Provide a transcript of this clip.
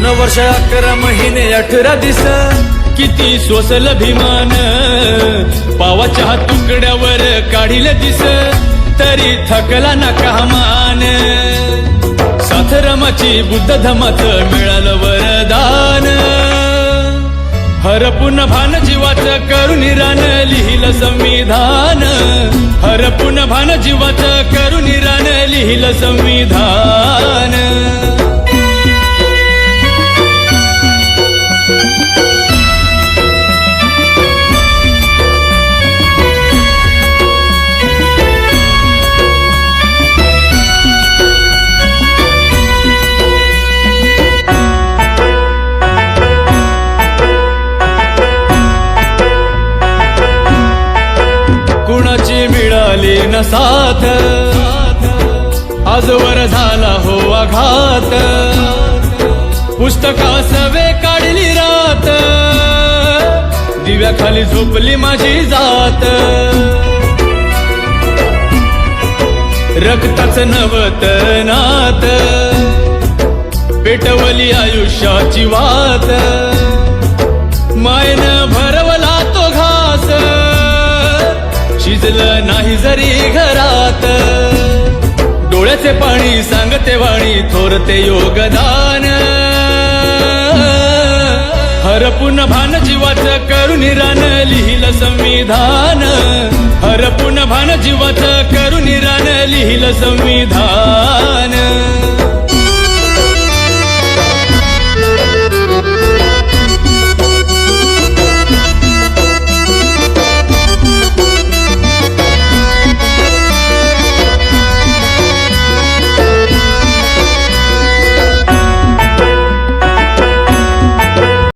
वर्ष अकरा महिने अठरा दिस. किती सोसल अभिमान. पावाच्या तुकड्यावर काढील दिस. तरी थकला ना कामान साथरमाची बुद्ध धमाच मिळालं वरदान. हरपून भान जीवाच करून रान लिहिलं संविधान. हरपून भान जीवाचं करून रान लिहिलं संविधान. कुणाची मिळाली न साथ? आजवर झाला हो आघात. पुस्तका सवे काढली रात. दिव्याखाली झोपली माझी जात. रक्ताच नवत नात. पेटवली आयुष्याची वात. जरी घरात डोळ्याचे पाणी सांगते वाणी थोरते योगदान. हरपुन भान जीवाचं करून रान लिहिलं संविधान. हरपुन भान जीवाचं करून रान लिहिलं संविधान.